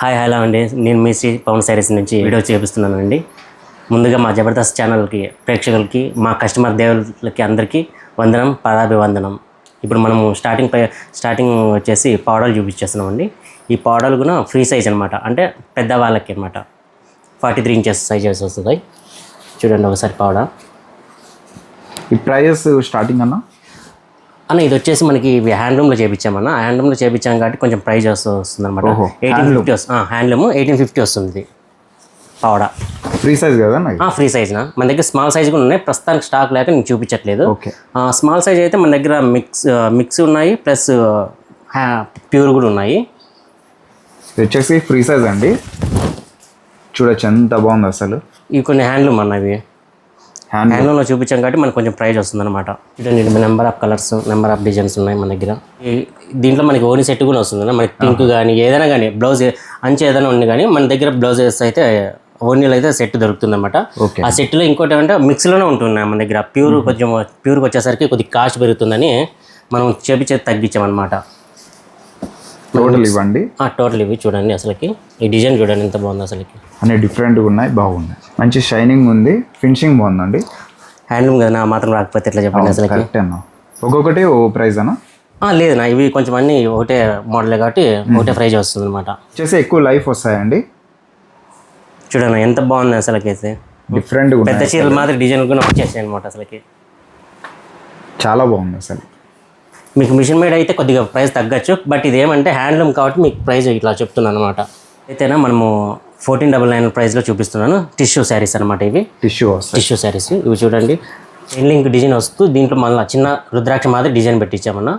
Hi hello అండి. నేను మీ శ్రీ పవన్ శారీస్ నుంచి వీడియో చేపిస్తున్నానండి. ముందుగా మా జబర్దస్త్ ఛానల్కి ప్రేక్షకులకి మా కస్టమర్ దేవులకి అందరికీ వందనం పాదాభివందనం. ఇప్పుడు మనము స్టార్టింగ్ స్టార్టింగ్ వచ్చేసి పౌడర్లు చూపించేస్తున్నామండి. ఈ పౌడర్లు కూడా ఫ్రీ సైజ్ అనమాట అంటే పెద్దవాళ్ళకి అనమాట ఫార్టీ త్రీ ఇంచెస్ సైజెస్ వస్తుంది చూడండి ఒకసారి పౌడర్ ఈ ప్రైజెస్ స్టార్టింగ్ అన్నా? అన్న ఇది వచ్చేసి మనకి ఇవి హ్యాండ్లూమ్లో చేయించామన్న హ్యాండ్లూమ్లో చేయించాం కాబట్టి కొంచెం ప్రైస్ వస్తుంది అనమాట ఎయిటీన్ ఫిఫ్టీ వస్తుంది హ్యాండ్లూమ్ ఎయిటీన్ ఫిఫ్టీ వస్తుంది. పౌడర్ ఫ్రీ సైజ్ కదా? ఫ్రీ సైజ్నా మన దగ్గర స్మాల్ సైజ్ కూడా ఉన్నాయి. ప్రస్తుతానికి స్టాక్ లేక నేను చూపించట్లేదు. స్మాల్ సైజ్ అయితే మన దగ్గర మిక్స్ మిక్స్ ఉన్నాయి. ప్లస్ ప్యూర్ కూడా ఉన్నాయి. వచ్చేసి ఫ్రీ సైజ్ అండి. చూడొచ్చు ఎంత బాగుంది అసలు. ఇవి కొన్ని హ్యాండ్లూమ్ అన్నవి హ్యాండ్లూమ్లో చూపించాం కాబట్టి మనకు కొంచెం ప్రైస్ వస్తుంది అనమాట చూడండి number of colours number of designs ఉన్నాయి మన దగ్గర. ఈ- దీంట్లో మనకి ఓని సెట్ కూడా వస్తుంది మనకి పింక్ కానీ ఏదైనా కానీ బ్లౌజ్ అంచు ఏదైనా ఉంది కానీ మన దగ్గర బ్లౌజెస్ అయితే ఓనీలు అయితే సెట్ దొరుకుతుంది అనమాట ఆ సెట్లో ఇంకోటి ఏమంటే మిక్స్లోనే ఉంటున్నాయి మన దగ్గర. ప్యూర్ కొంచెం ప్యూర్కి వచ్చేసరికి కొద్దిగా కాస్ట్ పెరుగుతుందని మనం చేపించేది తగ్గించామన్నమాట. టోటల్ ఇవ్వండి. టోటల్ ఇవి చూడండి అసలుకి. ఈ డిజైన్ చూడండి ఎంత బాగుంది అసలుకి. అన్ని డిఫరెంట్గా ఉన్నాయి బాగున్నాయి. మంచి షైనింగ్ ఉంది ఫినిషింగ్ బాగుందండి. హ్యాండ్లూమ్ కదా నా మాత్రం రాకపోతే ఎట్లా చెప్పండి అసలుకి? కరెక్ట్ అన్న. ఒక్కొక్కటి ఓ ప్రైజ్ అన్న? ఆ, లేదు నా ఇవి కొంచెం అన్ని ఒకటే మోడలే కాబట్టి ఒకటే ప్రైజ్ వస్తుంది అనమాట వచ్చేసి ఎక్కువ లైఫ్ వస్తాయండి. చూడండి ఎంత బాగుంది అసలుకైతే డిఫరెంట్గా పెద్ద ఉన్నాయి చీరలు మాత్రం డిజైన్ కూడా వచ్చేసాయి అనమాట అసలుకి. చాలా బాగుంది అసలు. మీకు మిషన్ మేడ్ అయితే కొద్దిగా ప్రైస్ తగ్గచ్చు. బట్ ఇది ఏమంటే హ్యాండ్లూమ్ కాబట్టి మీకు ప్రైస్ ఇట్లా చెప్తున్నాను అనమాట అయితేనా మనము ఫోర్టీన్ డబల్ నైన్ ప్రైస్లో చూపిస్తున్నాను. టిష్యూ శారీస్ అనమాట ఇవి. Tissue tissue saris. ఇవి చూడండి. లింక్ డిజైన్ వస్తూ దీంట్లో మళ్ళీ చిన్న రుద్రాక్ష మాదిరి డిజైన్ పెట్టించామన్న.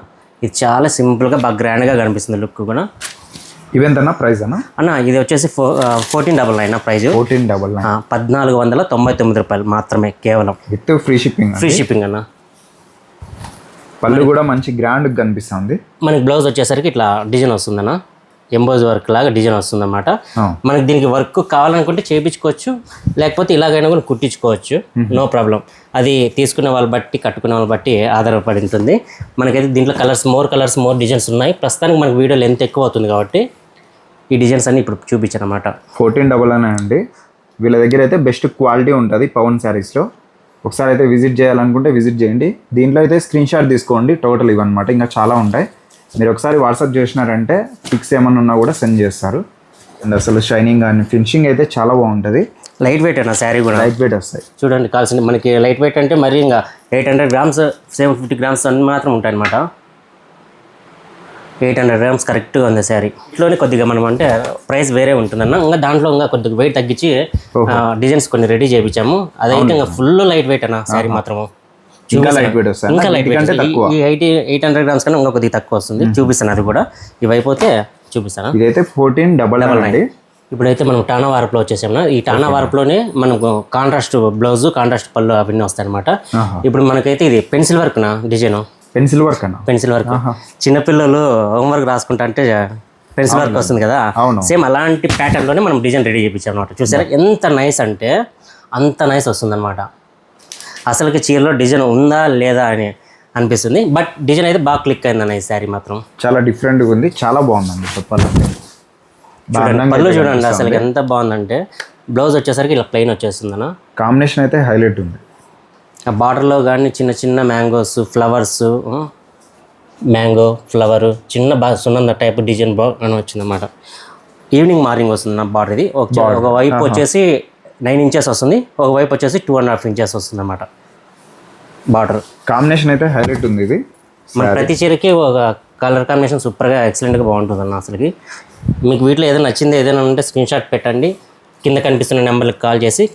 ఇది చాలా సింపుల్గా బాగా గ్రాండ్గా కనిపిస్తుంది లుక్ కూడా. ఇవెంతన్నా ప్రైస్ అన్న? అన్న ఇది వచ్చేసి four fourteen double nine price fourteen double nine. పద్నాలుగు వందల తొంభై తొమ్మిది రూపాయలు మాత్రమే కేవలం. With free shipping free shipping అన్న. పళ్ళు కూడా మంచి గ్రాండ్ కనిపిస్తుంది. మనకి బ్లౌజ్ వచ్చేసరికి ఇట్లా డిజైన్ వస్తుందన్న. ఎంబోజ్ వర్క్ లాగా డిజైన్ వస్తుందన్నమాట. ఆ. మనకి దీనికి వర్క్ కావాలనుకుంటే చేయించుకోవచ్చు లేకపోతే ఇలాగైనా కూడా కుట్టించుకోవచ్చు. నో ప్రాబ్లం అది తీసుకునే వాళ్ళ బట్టి కట్టుకునే వాళ్ళ బట్టి ఆధారపడి ఉంటుంది. మనకైతే దీంట్లో colours more colours more designs ఉన్నాయి. ప్రస్తుతానికి మనకి వీడియో లెంత్ ఎక్కువ అవుతుంది కాబట్టి ఈ డిజైన్స్ అన్ని ఇప్పుడు చూపించాను అనమాట ఫోర్టీన్ డబల్ నైన్ అండి. వీళ్ళ దగ్గర అయితే బెస్ట్ క్వాలిటీ ఉంటుంది పవన్ శారీస్లో ఒకసారి అయితే విజిట్ చేయాలనుకుంటే విజిట్ చేయండి. దీంట్లో అయితే స్క్రీన్ షాట్ తీసుకోండి టోటల్ ఇవన్నమాట ఇంకా చాలా ఉంటాయి. మీరు ఒకసారి వాట్సాప్ చేసినారంటే పిక్స్ ఏమన్నా ఉన్నా కూడా సెండ్ చేస్తారు. అండ్ అసలు షైనింగ్ కానీ ఫినిషింగ్ అయితే చాలా బాగుంటుంది. లైట్ వెయిట్ అన్న శారీ కూడా? లైట్ వెయిట్ వస్తాయి. చూడండి కావాల్సింది మనకి లైట్ వెయిట్ అంటే మరి ఇంకా eight hundred grams seven fifty grams అన్ని మాత్రం ఉంటాయి అనమాట ఎయిట్ హండ్రెడ్ గ్రామ్స్ కరెక్ట్గా ఉంది శారీ. ఇట్లోనే కొద్దిగా మనం అంటే ప్రైస్ వేరే ఉంటుందన్న. ఇంకా దాంట్లో ఇంకా కొద్దిగా వెయిట్ తగ్గించి డిజైన్స్ కొన్ని రెడీ చేయించాము. అదైతే ఇంకా ఫుల్ లైట్ వెయిట్ అన్న శారీ మాత్రము. ఇంకా లైట్ వెయిట్ ఇంకా లైట్ వెయిట్ ఈ ఎయిటీ ఎయిట్ హండ్రెడ్ గ్రామ్స్ కన్నా ఇంకా కొద్దిగా తక్కువ వస్తుంది. చూపిస్తాను అది కూడా. ఇవి అయిపోతే చూపిస్తాను? ఇదైతే ఫోర్టీన్ డబల్ నైన్ అండి ఇప్పుడైతే మనం టానా వార్పులో వచ్చేసాము ఈ టానా వార్పులోనే మనకు కాంట్రాస్ట్ బ్లౌజ్ కాంట్రాస్ట్ పళ్ళు అవన్నీ వస్తాయి అనమాట. ఇప్పుడు మనకైతే ఇది పెన్సిల్ వర్క్ నా డిజైన్? పెన్సిల్ వర్క్ అన్న? Pencil work. చిన్నపిల్లలు హోంవర్క్ రాసుకుంటా అంటే పెన్సిల్ వర్క్ వస్తుంది కదా. సేమ్ అలాంటి pattern లోనే మనం డిజైన్ రెడీ చేయించాం అనమాట చూసారా ఎంత నైస్ అంటే అంత నైస్ వస్తుంది అనమాట అసలుకి చీరలో డిజైన్ ఉందా లేదా అని అనిపిస్తుంది. బట్ డిజైన్ అయితే బాగా క్లిక్ అయిందన్న ఈ శారీ మాత్రం. చాలా డిఫరెంట్గా ఉంది. చాలా బాగుందండి చెప్పాలంటే పళ్ళు చూడండి. అసలు ఎంత బాగుందంటే బ్లౌజ్ వచ్చేసరికి ఇలా ప్లెయిన్ వచ్చేస్తుందన్న. కాంబినేషన్ అయితే హైలైట్ ఉంది. ఆ బార్డర్లో కానీ చిన్న చిన్న మ్యాంగోస్ ఫ్లవర్స్ మ్యాంగో ఫ్లవర్ చిన్న బా సున్నంద టైప్ డిజైన్ బా అని వచ్చిందన్నమాట. ఈవినింగ్ మార్నింగ్ వస్తుంది నా బార్డర్ ఇది. ఒక ఒక వైపు వచ్చేసి నైన్ ఇంచెస్ వస్తుంది. ఒక వైపు వచ్చేసి టూ అండ్ హాఫ్ ఇంచెస్ వస్తుంది అన్నమాట బార్డర్. కాంబినేషన్ అయితే హైలైట్ ఉంది ఇది. మన ప్రతి చీరకి ఒక కలర్ కాంబినేషన్ సూపర్గా ఎక్సలెంట్గా బాగుంటుంది అన్న అసలుకి. మీకు వీటిలో ఏదైనా నచ్చింది ఏదైనా ఉంటే స్క్రీన్ షాట్ పెట్టండి. కింద కనిపిస్తున్న నెంబర్కి కాల్ చేసి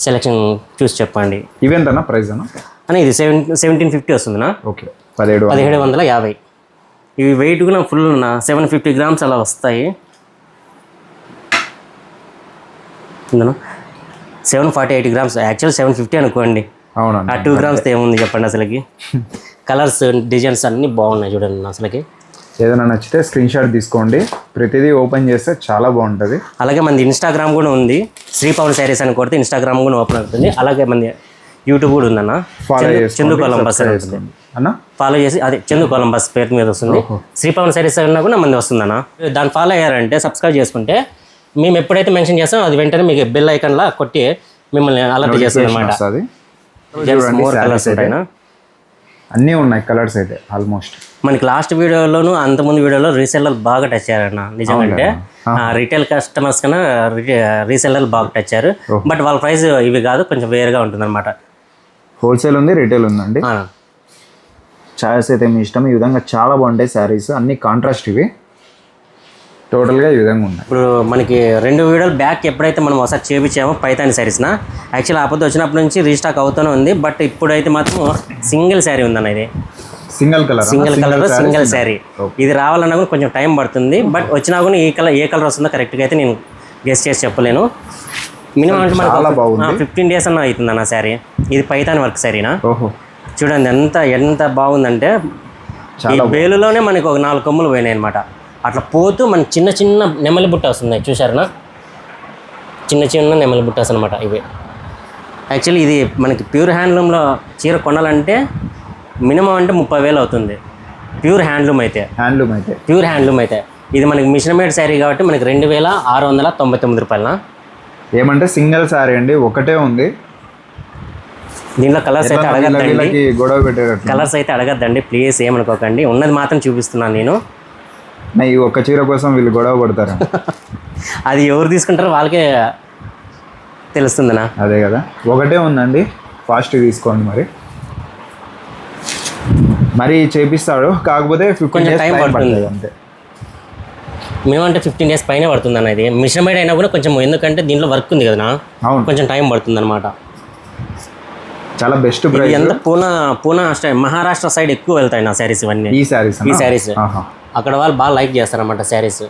సెలెక్షన్ చూసి చెప్పండి. ఇవెంతనా ప్రైస్ అన్న? అని ఇది సెవెన్ సెవెంటీన్ ఫిఫ్టీ వస్తుందినా? ఓకే పదిహేడు. పదిహేడు వందల యాభై. ఇవి వెయిట్ కూడా ఫుల్ నా సెవెన్ ఫిఫ్టీ గ్రామ్స్ అలా వస్తాయి. Seven forty eight grams actual seven fifty అనుకోండి. ఆ అవునండి టూ గ్రామ్స్ ఏముంది చెప్పండి అసలుకి? కలర్స్ డిజైన్స్ అన్నీ బాగున్నాయి చూడండి అసలుకి. ఏదైనా నచ్చితే స్క్రీన్ షాట్ తీసుకోండి. ప్రతిదీ ఓపెన్ చేస్తే చాలా బాగుంటుంది. అలాగే మనది ఇన్స్టాగ్రామ్ కూడా ఉంది. శ్రీ పవన్ శారీస్ అని కొడితే ఇన్స్టాగ్రామ్ కూడా ఓపెన్ అవుతుంది. అలాగే మనది యూట్యూబ్ కూడా ఉందన్న. Follow Chandu- Columbus. అన్న? ఫాలో చేసి అదే చందు కొలంబస్ పేరు మీద వస్తుంది. శ్రీపవన్ సారీస్ అన్నా కూడా మంది వస్తుందన్న. దాన్ని ఫాలో అయ్యారంటే సబ్స్క్రైబ్ చేసుకుంటే మేము ఎప్పుడైతే మెన్షన్ చేస్తామో అది వెంటనే మీకు బెల్ ఐకన్లా కొట్టి మిమ్మల్ని అలర్ట్ చేస్తుంది అనమాట అన్నీ ఉన్నాయి కలర్స్ అయితే ఆల్మోస్ట్ మనకి లాస్ట్ వీడియోలోను అంతకుముందు వీడియోలో రీసెల్లర్ బాగా టచ్ అయ్యారన్న. నిజంగా రీటైల్ కస్టమర్స్ కన్నా రీసెల్లర్ బాగా టచ్ అయ్యారు. బట్ వాళ్ళ ప్రైస్ ఇవి కాదు కొంచెం వేరుగా ఉంటుంది అనమాట హోల్సేల్ ఉంది రిటైల్ ఉందండి. ఛాయిస్ అయితే మీ ఇష్టం. ఈ విధంగా చాలా బాగుంటాయి శారీస్. అన్ని కాంట్రాస్ట్ ఇవి. టోటల్గా ఈ విధంగా ఉన్నాయి. ఇప్పుడు మనకి రెండు వీడియోలు బ్యాక్ ఎప్పుడైతే మనం ఒకసారి చేపించామో పైతాని శారీస్న యాక్చువల్ ఆపద వచ్చినప్పటి నుంచి రీస్టాక్ అవుతూనే ఉంది. బట్ ఇప్పుడైతే మాత్రం సింగిల్ శారీ ఉందన్న ఇది. Single colour? Single colour single sari. ఇది రావాలన్నా కూడా కొంచెం టైం పడుతుంది బట్ వచ్చినా కూడా ఈ కలర్ ఏ కలర్ వస్తుందో కరెక్ట్గా అయితే నేను గెస్ట్ చేసి చెప్పలేను. మినిమం అంటే మనకు. ఫిఫ్టీన్ డేస్ అన్న అవుతుంది అన్న శారీ. ఇది పైతాని వర్క్ శారీనా? చూడండి ఎంత ఎంత బాగుందంటే ఈ బేలులోనే మనకి ఒక నాలుగు కొమ్ములు పోయినాయి అనమాట అట్లా పోతూ మన చిన్న చిన్న నెమలి బుట్టాస్ ఉన్నాయి చూసారనా చిన్న చిన్న నెమలి బుట్టాస్ అనమాట ఇవి. యాక్చువల్లీ ఇది మనకి ప్యూర్ హ్యాండ్లూమ్లో చీర కొనాలంటే మినిమం అంటే ముప్పై వేలు అవుతుంది. ప్యూర్ హ్యాండ్లూమ్ అయితే. హ్యాండ్లూమ్ అయితే. ప్యూర్ హ్యాండ్లూమ్ అయితే. ఇది మనకి మిషన్ మేడ్ శారీ కాబట్టి మనకి రెండు వేల ఆరు వందల తొంభై తొమ్మిది రూపాయలనా ఏమంటే సింగిల్ శారీ అండి ఒకటే ఉంది. దీంట్లో కలర్స్ అయితే అడగద్దండి. గొడవ పెట్టేటట్లు కలర్స్ అయితే అడగద్దండి ప్లీజ్ ఏమనుకోకండి. ఉన్నది మాత్రం చూపిస్తున్నాను నేను. ఈ ఒక్క చీర కోసం వీళ్ళు గొడవ పడతారు? అది ఎవరు తీసుకుంటారో వాళ్ళకే తెలుస్తుందనా. అదే కదా. ఒకటే ఉందండి ఫాస్ట్ తీసుకోండి మరి. మరి చేపిస్తాడు. కాకపోతే కొంచెం టైం పడుతుంది. అంతే. మినిమం అంటే ఫిఫ్టీన్ డేస్ పైన పడుతుంది అన్న ఇది మిషన్ మేడ్ అయినా కూడా కొంచెం ఎందుకంటే దీంట్లో వర్క్ ఉంది కదా అవును. కొంచెం టైం పడుతుంది అనమాట చాలా బెస్ట్ ప్రైస్ ఎంత పూనా పూనా మహారాష్ట్ర సైడ్ ఎక్కువ వెళ్తాయి నా శారీస్ ఇవన్నీ. ఈ శారీస్ ఈ శారీస్ అక్కడ వాళ్ళు బాగా లైక్ చేస్తారన్నమాట శారీస్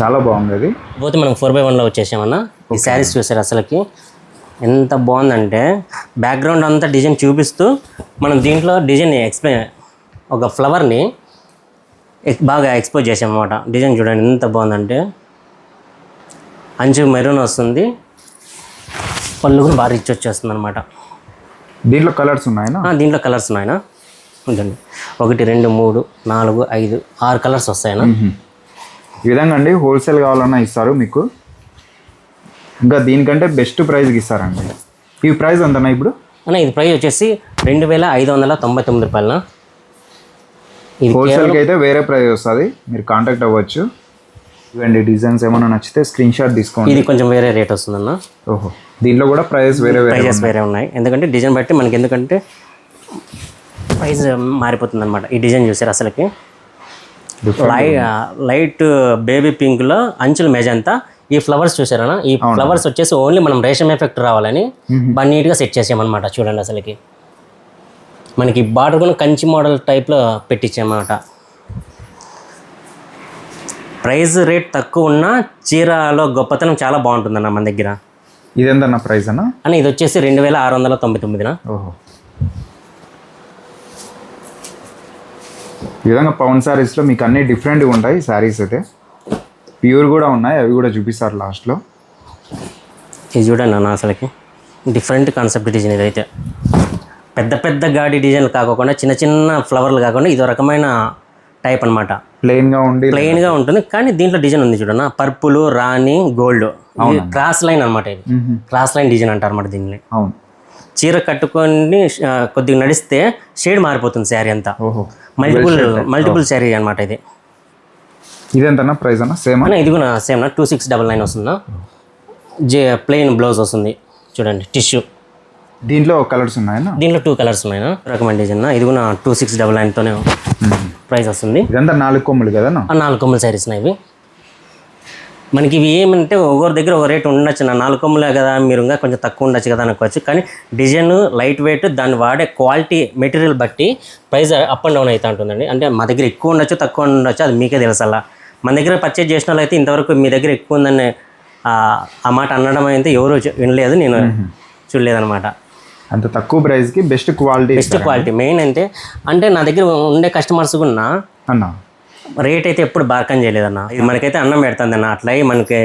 చాలా బాగుంది అది. పోతే మనం ఫోర్ బై వన్లో వచ్చేసామన్నా. ఈ శారీస్ చూసారు అసలుకి. ఎంత బాగుందంటే బ్యాక్గ్రౌండ్ అంతా డిజైన్ చూపిస్తూ మనం దీంట్లో డిజైన్ ఎక్స్ప్లెయిన్ ఒక ఫ్లవర్ని ఎక్- బాగా ఎక్స్పోజ్ చేసామన్నమాట డిజైన్ చూడండి ఎంత బాగుందంటే అంచు మెరూన్ వస్తుంది. పళ్ళు కూడా బాగా రిచ్ వచ్చేస్తుంది అనమాట దీంట్లో కలర్స్ ఉన్నాయనా? దీంట్లో కలర్స్ ఉన్నాయనా? ఉందండి ఒకటి రెండు మూడు నాలుగు ఐదు ఆరు కలర్స్ వస్తాయనా? ఈ విధంగా అండి హోల్సేల్ కావాలన్నా ఇస్తారు మీకు. ఇంకా దీనికంటే బెస్ట్ ప్రైస్కి ఇస్తారండి. ఈ ప్రైస్ ఎంతనా ఇప్పుడు? అన్న ఇది ప్రైస్ వచ్చేసి రెండు వేల ఐదు వందల తొంభై తొమ్మిది రూపాయలనా ఇది హోల్సేల్కి అయితే వేరే ప్రైస్ వస్తుంది. మీరు కాంటాక్ట్ అవ్వచ్చు. ఇవ్వండి డిజైన్స్ ఏమైనా నచ్చితే స్క్రీన్ షాట్ తీసుకోండి. ఇది కొంచెం వేరే రేట్ వస్తుందన్న ఓహో దీంట్లో కూడా ప్రైస్ వేరే వేరే ప్రైజెస్ వేరే ఉన్నాయి. ఎందుకంటే డిజైన్ బట్టి మనకి ఎందుకంటే ప్రైస్ మారిపోతుంది అనమాట ఈ డిజైన్ చూసారు అసలుకి? లై లైట్ బేబీ పింక్లో అంచుల మెజంతా ఈ ఫ్లవర్స్ చూసారా? ఈ ఫ్లవర్స్ వచ్చేసి ఓన్లీ మనం రేషం ఎఫెక్ట్ రావాలని బాగా నీట్గా సెట్ చేసామన్నమాట చూడండి అసలుకి. మనకి బార్డర్ కూడా కంచి మోడల్ టైప్లో పెట్టించామన్నమాట. ప్రైస్ రేట్ తక్కువ ఉన్నా చీరలో గొప్పతనం చాలా బాగుంటుందన్న మన దగ్గర. ఇది ఎంతన్నా ప్రైస్ అన్న అని ఇది వచ్చేసి రెండు వేల ఆరు వందల తొంభై తొమ్మిదిన? ఓహో. ఈ విధంగా పవన్ శారీస్లో మీకు అన్ని డిఫరెంట్గా ఉంటాయి శారీస్ అయితే. ప్యూర్ కూడా ఉన్నాయి అవి కూడా చూపిస్తారు లాస్ట్లో ఇది చూడండి అన్న అసలుకి. డిఫరెంట్ కాన్సెప్ట్ డిజైన్ ఇదైతే. పెద్ద పెద్ద గాడి డిజైన్లు కాకుండా చిన్న చిన్న ఫ్లవర్లు కాకుండా ఇది రకమైన టైప్ అనమాట ప్లెయిన్గా ఉండి ప్లెయిన్గా ఉంటుంది కానీ దీంట్లో డిజైన్ ఉంది చూడన్న పర్పుల్ రాణి గోల్డ్ క్రాస్ లైన్ అనమాట ఇది. క్రాస్ లైన్ డిజైన్ అంటారు అనమాట దీన్ని. అవును. చీర కట్టుకొని కొద్దిగా నడిస్తే షేడ్ మారిపోతుంది శారీ అంతా. మల్టిపుల్ మల్టిపుల్ శారీ అనమాట ఇది. ఇది ఎంతన్నా ప్రైస్ అన్న సేమ్ అన్న ఇది కూడా సేమ్ నా టూ సిక్స్ డబల్ నైన్ వస్తుందా? జే ప్లెయిన్ బ్లౌజ్ వస్తుంది. చూడండి టిష్యూ దీంట్లో కలర్స్ ఉన్నాయన్నా? దీంట్లో టూ కలర్స్ ఉన్నాయి రకమైన డిజైన్ ఇది కూడా టూ సిక్స్ డబల్ నైన్తోనే ప్రైస్ వస్తుంది. ఇదంతా నాలుగు కొమ్ములు ఆ నాలుగు కొమ్ముల శారీస్ ఇవి. మనకి ఇవి ఏమంటే ఒక్కొరి దగ్గర ఒక రేట్ ఉండొచ్చు నా నాలుగు కొమ్ములే కదా మీరు ఇంకా కొంచెం తక్కువ ఉండొచ్చు కదా అనుకోవచ్చు. కానీ డిజైన్ లైట్ వెయిట్ దాన్ని వాడే క్వాలిటీ మెటీరియల్ బట్టి ప్రైస్ అప్ అండ్ డౌన్ అవుతూ ఉంటుందండి. అంటే మా దగ్గర ఎక్కువ ఉండొచ్చు తక్కువ ఉండొచ్చు అది మీకే తెలుసు అలా మన దగ్గర పర్చేజ్ చేసిన వాళ్ళు అయితే ఇంతవరకు మీ దగ్గర ఎక్కువ ఉందని ఆ మాట అనడం అయితే ఎవరు వినలేదు. నేను చూడలేదన్నమాట. అంత తక్కువ ప్రైస్కి best quality best quality main అంటే అంటే నా దగ్గర ఉండే కస్టమర్స్ కూడా అన్న. రేట్ అయితే ఎప్పుడు బార్కం చేయలేదన్న. ఇది మనకైతే అన్నం పెడుతుంది అన్న అట్లా మనకి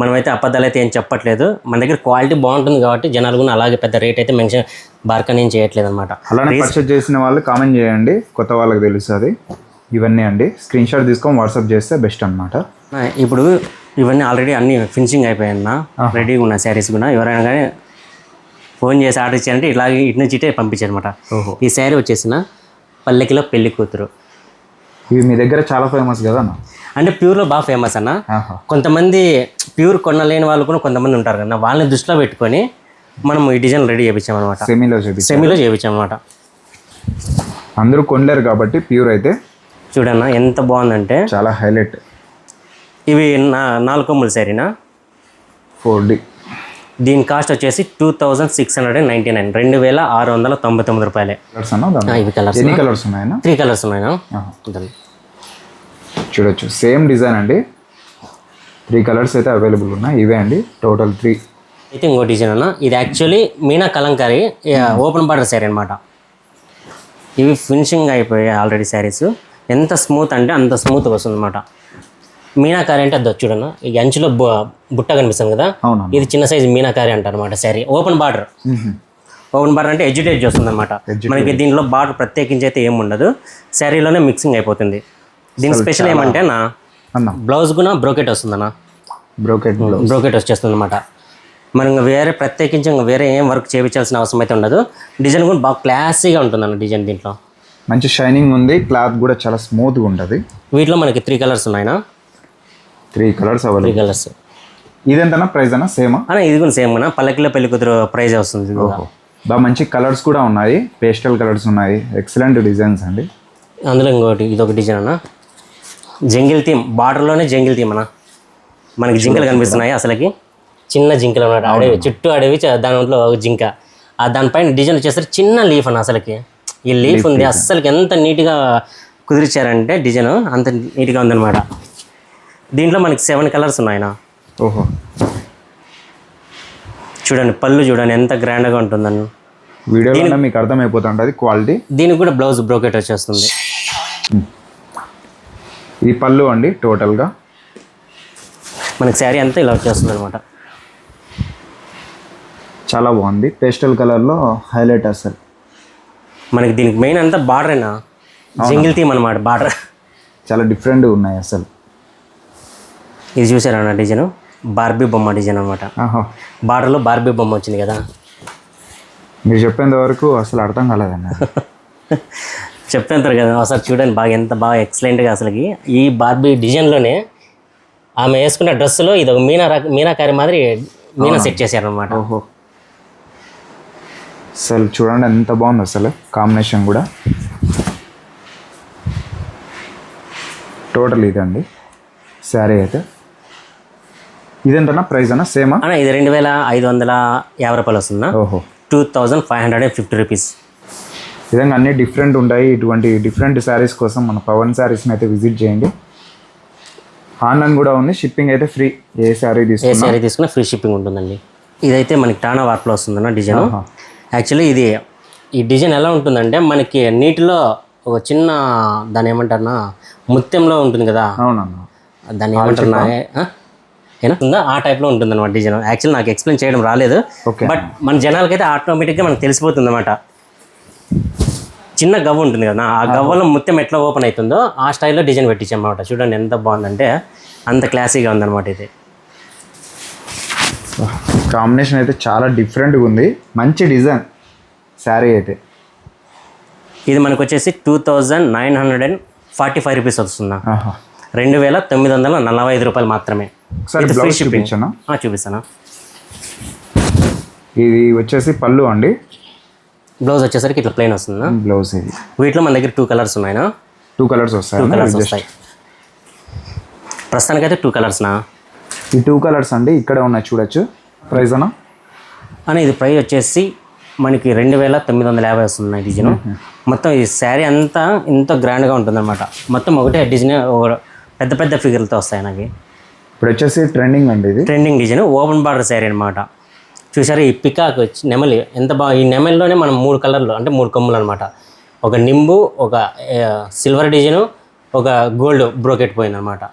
మనమైతే అబద్ధాలు అయితే ఏం చెప్పట్లేదు. మన దగ్గర క్వాలిటీ బాగుంటుంది కాబట్టి జనాలు కూడా అలాగే పెద్ద రేట్ అయితే మెన్షన్ బార్కన్ ఏం చేయట్లేదు అనమాట అలానే పర్చేజ్ చేసిన వాళ్ళు కామెంట్ చేయండి. కొత్త వాళ్ళకి తెలుస్తుంది. ఇవన్నీ అండి. స్క్రీన్ షాట్ తీసుకొని వాట్సాప్ చేస్తే బెస్ట్ అనమాట ఇప్పుడు ఇవన్నీ ఆల్రెడీ అన్ని ఫినిషింగ్ అయిపోయాయన్న. రెడీగా ఉన్న శారీస్ కూడా. ఎవరైనా కానీ ఫోన్ చేసి ఆర్డర్ ఇచ్చారంటే ఇలాగే ఇటు నుంచి ఇటే పంపించారనమాట ఓహో. ఈ శారీ వచ్చేసిన పల్లెకిలో పెళ్ళి కూతురు. ఇవి మీ దగ్గర చాలా ఫేమస్ కదా అన్న? అంటే ప్యూర్లో బాగా ఫేమస్ అన్న. కొంతమంది ప్యూర్ కొనలేని వాళ్ళు కూడా కొంతమంది ఉంటారు కదా వాళ్ళని దృష్టిలో పెట్టుకొని మనం ఈ డిజైన్ రెడీ చేయించామన్నమాట సెమీలో చూపి సెమీలో చేయించామన్నమాట అందరూ కొనలేరు కాబట్టి ప్యూర్ అయితే చూడన్న ఎంత బాగుందంటే చాలా హైలైట్. ఇవి నా నాలుగు కొమ్ముల శారీనా? Four D. దీని కాస్ట్ వచ్చేసి two thousand six hundred and ninety nine. రెండు వేల ఆరు వందల తొంభై తొమ్మిది రూపాయలే. ఇవి కలర్స్ ఎన్ని కలర్స్ ఉన్నాయన్నా? త్రీ కలర్స్ ఉన్నాయా. చూడొచ్చు. సేమ్ డిజైన్ అండి. త్రీ కలర్స్ అయితే అవైలబుల్ ఉన్నాయి. ఇవే అండి. టోటల్ త్రీ అయితే ఇంకో డిజైన్ అన్న. ఇది actually meena kalamkari open border sari అనమాట ఇవి ఫినిషింగ్ అయిపోయాయి ఆల్రెడీ శారీస్. ఎంత స్మూత్ అంటే అంత స్మూత్గా వస్తుంది అనమాట మీనాకారి అంటే అది చూడన్న? ఈ అంచులో బు- బుట్ట కనిపిస్తుంది కదా? ఇది చిన్న సైజు మీనాకారి అంటారు అనమాట sari. Open border open border అంటే ఎడ్యుటేజ్ వస్తుంది అనమాట మనకి దీంట్లో బార్డర్ ప్రత్యేకించి అయితే ఏమి ఉండదు. శారీలోనే మిక్సింగ్ అయిపోతుంది. దీని స్పెషల్ ఏమంటే నా బ్లౌజ్ కూడా బ్రోకెట్ వస్తుందన్న? బ్రోకెట్ బ్రోకెట్ వచ్చేస్తుంది అనమాట మనం వేరే ప్రత్యేకించి ఇంకా వేరే ఏం వర్క్ చేయించాల్సిన అవసరం అయితే ఉండదు. డిజైన్ కూడా బాగా క్లాసీగా ఉంటుంది అన్న డిజైన్ దీంట్లో. మంచి షైనింగ్ ఉంది క్లాత్ కూడా చాలా స్మూత్గా ఉంటుంది. వీటిలో మనకి త్రీ కలర్స్ ఉన్నాయినా? త్రీ కలర్స్ త్రీ కలర్స్ ఇదెంతనా ప్రైస్ అన్న సేమా అన్న ఇది కూడా సేమ్ అన్న. పల్లకిలో పెళ్ళి కూతురు ప్రైజ్ వస్తుంది. బాగా మంచి కలర్స్ కూడా ఉన్నాయి. పేస్టల్ కలర్స్ ఉన్నాయి. ఎక్సలెంట్ డిజైన్స్ అండి. అందులో ఇంకోటి ఇది ఒక డిజైన్ అన్న జంగిల్ థీమ్ బార్డర్లోనే జంగిల్ థీమ్ అన్న. మనకి జింకలు కనిపిస్తున్నాయి అసలుకి? చిన్న జింకలు ఉన్నాయి అడవి చుట్టూ అడవి దాంట్లో ఒక జింక ఆ దానిపైన డిజైన్ వచ్చేసరికి చిన్న లీఫ్ అన్న అసలుకి. ఈ లీఫ్ ఉంది. అస్సలకి ఎంత నీట్గా కుదిరిచ్చారంటే డిజైన్ అంత నీట్గా ఉందన్నమాట. దీంట్లో మనకి సెవెన్ కలర్స్ ఉన్నాయన్న ఓహో. చూడండి పళ్ళు చూడండి ఎంత గ్రాండ్గా ఉంటుందని. వీడియోలో మీకు అర్థమైపోతుంటుంది క్వాలిటీ. దీనికి కూడా బ్లౌజ్ బ్రోకెట్ వచ్చేస్తుంది. ఇది పళ్ళు అండి టోటల్గా. మనకి శారీ అంతా ఇలా వచ్చేస్తుంది అనమాట చాలా బాగుంది. పేస్టల్ కలర్లో హైలైట్ అసలు. మనకి దీనికి మెయిన్ అంతా బార్డరేనా జింగిల్ థీమ్ అనమాట బార్డర్ చాలా డిఫరెంట్గా ఉన్నాయి అసలు. ఇది చూసారా అన్న డిజైన్? బార్బీ బొమ్మ డిజైన్ అనమాట బార్డర్లో బార్బీ బొమ్మ వచ్చింది కదా. మీరు చెప్పేంత వరకు అసలు అర్థం కాలేదన్న. చెప్తుంటారు కదా ఒకసారి చూడండి బాగా ఎంత బాగా ఎక్సలెంట్గా అసలుకి. ఈ బార్బీ డిజైన్లోనే ఆమె వేసుకున్న డ్రెస్సులో ఇది ఒక మీనా రక- మీనాకారి మాదిరి మీనా సెట్ చేశారనమాట ఓహో. అసలు చూడండి ఎంత బాగుంది అసలు కాంబినేషన్ కూడా. టోటల్ ఇదండి. శారీ అయితే. ఇదేంటన్నా ప్రైస్ అన్న? సేమా అన్న ఇది రెండు వేల ఐదు వందల యాభై రూపాయలు వస్తుందా? ఓహో. Two thousand five hundred and fifty rupees విధంగా అన్ని డిఫరెంట్ ఉంటాయి. ఇటువంటి డిఫరెంట్ శారీస్ కోసం మన పవన్ శారీస్ని అయితే విజిట్ చేయండి. ఆన్లైన్ కూడా ఉంది. షిప్పింగ్ అయితే ఫ్రీ ఏ శారీ ఏ తీసుకున్నా? శారీ తీసుకున్నా ఫ్రీ షిప్పింగ్ ఉంటుందండి. ఇదైతే మనకి టానా వార్ప్లో వస్తుందన్న డిజైన్. యాక్చువల్లీ ఇది ఈ డిజైన్ ఎలా ఉంటుందంటే మనకి నీటిలో ఒక చిన్న దాని ఏమంటారన్నా ముత్యంలో ఉంటుంది కదా? అవునన్నా. దాన్ని ఏమంటారు? నా- ఆ? ఏనా? ఉందా? ఆ టైప్లో ఉంటుంది అనమాట డిజైన్. యాక్చువల్లీ నాకు ఎక్స్ప్లెయిన్ చేయడం రాలేదు. ఓకే. బట్ మన జనాలకైతే ఆటోమేటిక్గా మనకు తెలిసిపోతుంది అనమాట చిన్న గవ్వ ఉంటుంది కదా? ఆ గవ్వలో ముత్యం ఎట్లా ఓపెన్ అవుతుందో ఆ స్టైల్లో డిజైన్ పెట్టించామన్నమాట. చూడండి ఎంత బాగుందంటే అంత క్లాసీగా ఉందన్నమాట ఇది. కాంబినేషన్ అయితే చాలా డిఫరెంట్గా ఉంది. మంచి డిజైన్ శారీ అయితే. ఇది మనకు వచ్చేసి two thousand nine hundred and forty five rupees వస్తుందా? రెండు వేల తొమ్మిది వందల నలభై ఐదు రూపాయలు మాత్రమే. చూపించాను? చూపిస్తాను? ఇది వచ్చేసి పళ్ళు అండి. బ్లౌజ్ వచ్చేసరికి ఇట్లా ప్లెయిన్ వస్తుందా? బ్లౌజ్ ఇది. వీటిలో మన దగ్గర టూ కలర్స్ ఉన్నాయినా? టూ కలర్స్ వస్తాయి? టూ. కలర్స్ వస్తాయి. ప్రస్తుతానికైతే టూ కలర్స్నా ఈ టూ కలర్స్ అండి. ఇక్కడే ఉన్నాయి చూడొచ్చు. ప్రైస్ అన్న? అని ఇది ప్రైస్ వచ్చేసి మనకి రెండు వేల తొమ్మిది వందల యాభై వస్తుంది డిజైన్. మొత్తం ఈ శారీ అంతా ఎంతో గ్రాండ్గా ఉంటుందన్నమాట. మొత్తం ఒకటే డిజైన్ ఒక పెద్ద పెద్ద ఫిగర్లతో వస్తాయి నాకు ఇప్పుడు వచ్చేసి ట్రెండింగ్ అండి ఇది. Trending design open border sari అనమాట చూసారు ఈ పికాక్ వచ్చి నెమలి ఎంత బాగా ఈ నెమలిలోనే మనం మూడు కలర్లు అంటే మూడు కొమ్ములు అనమాట ఒక నింబు ఒక సిల్వర్ డిజైను ఒక గోల్డ్ బ్రోకెట్ పోయింది అనమాట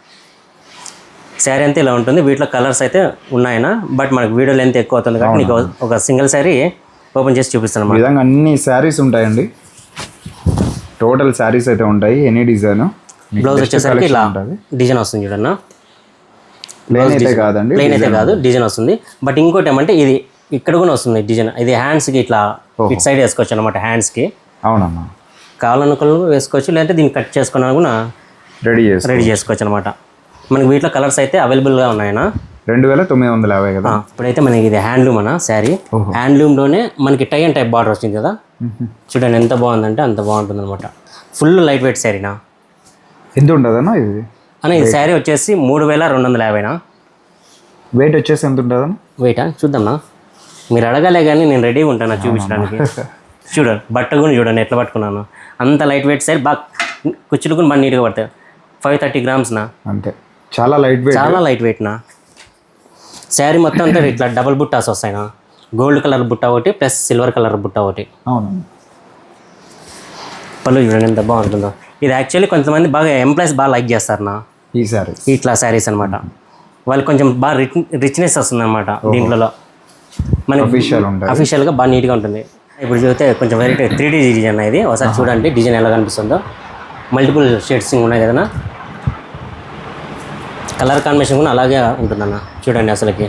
శారీ అంతా ఇలా ఉంటుంది. వీటిలో కలర్స్ అయితే ఉన్నాయన బట్ మనకు వీడియో లెంత్ ఎక్కువ అవుతుంది కాబట్టి నీకు ఒక సింగిల్ శారీ ఓపెన్ చేసి చూపిస్తాను విధంగా అన్ని శారీస్ ఉంటాయండి. టోటల్ శారీస్ అయితే ఉంటాయి ఎనీ డిజైన్. బ్లౌజ్ వచ్చేసరికి ఇలా డిజైన్ వస్తుంది చూడన్నా. అయితే కాదండి ప్లెయిన్ అయితే కాదు డిజైన్ వస్తుంది. బట్ ఇంకోటి ఏమంటే ఇది ఇక్కడ కూడా వస్తుంది డిజైన్. ఇది హ్యాండ్స్కి ఇట్లా ఇటు సైడ్ వేసుకోవచ్చు అనమాట హ్యాండ్స్కి అవునమ్మా. కావాలనుకున్న వేసుకోవచ్చు లేదంటే దీన్ని కట్ చేసుకున్నా కూడా రెడీ రెడీ చేసుకోవచ్చు. అనమాట మనకి వీటిలో కలర్స్ అయితే అవైలబుల్గా ఉన్నాయన్నా రెండు వేల తొమ్మిది వందల యాభై కదా? ఇప్పుడైతే మనకి ఇది హ్యాండ్లూమ్ అన్న శారీ. హ్యాండ్లూమ్లోనే మనకి టై అండ్ టైప్ బార్డర్ వచ్చింది కదా? చూడండి ఎంత బాగుందంటే అంత బాగుంటుంది అనమాట ఫుల్ లైట్ వెయిట్ శారీనా? ఎంత ఉంటుందన్నా ఇది? అన్న ఈ శారీ వచ్చేసి మూడు వేల రెండు వందల యాభైనా? వెయిట్ వచ్చేసి ఎంత ఉంటుందన్నా? వెయిటా? చూద్దాంనా. మీరు అడగాలే కానీ నేను రెడీగా ఉంటాను చూపించడానికి? చూడండి బట్ట కూడా చూడండి ఎట్లా పట్టుకున్నాను. అంత లైట్ వెయిట్ శారీ బాగా కుచ్చులు కూడా బాగా నీట్గా పడతాయి. ఫైవ్ థర్టీ గ్రామ్స్నా? అంతే. చాలా లైట్ వెయిట్ చాలా లైట్ వెయిట్నా శారీ మొత్తం అంతా ఇట్లా డబుల్ బుట్టాస్ వస్తాయినా. గోల్డ్ కలర్ బుట్ట ఒకటి ప్లస్ సిల్వర్ కలర్ బుట్ట ఒకటి. అవును. పళ్ళు చూడండి ఎంత బాగుంటుందో. ఇది యాక్చువల్లీ కొంతమంది బాగా ఎంప్లాయీస్ బాగా లైక్ చేస్తారు నా ఈ శారీ ఇట్లా శారీస్ అనమాట వాళ్ళు కొంచెం బాగా రిచ్ రిచ్నెస్ వస్తుంది అనమాట దీంట్లో మనకి అఫీషియల్ అఫీషియల్గా బాగా నీట్గా ఉంటుంది. ఇప్పుడు చూస్తే కొంచెం వెరైటీ త్రీ డీ డిజైన్ ఇది. ఒకసారి చూడండి డిజైన్ ఎలా కనిపిస్తుందో. మల్టిపుల్ షేడ్స్ ఉన్నాయి కదనా కలర్ కాంబినేషన్ కూడా అలాగే ఉంటుందన్న చూడండి అసలుకి.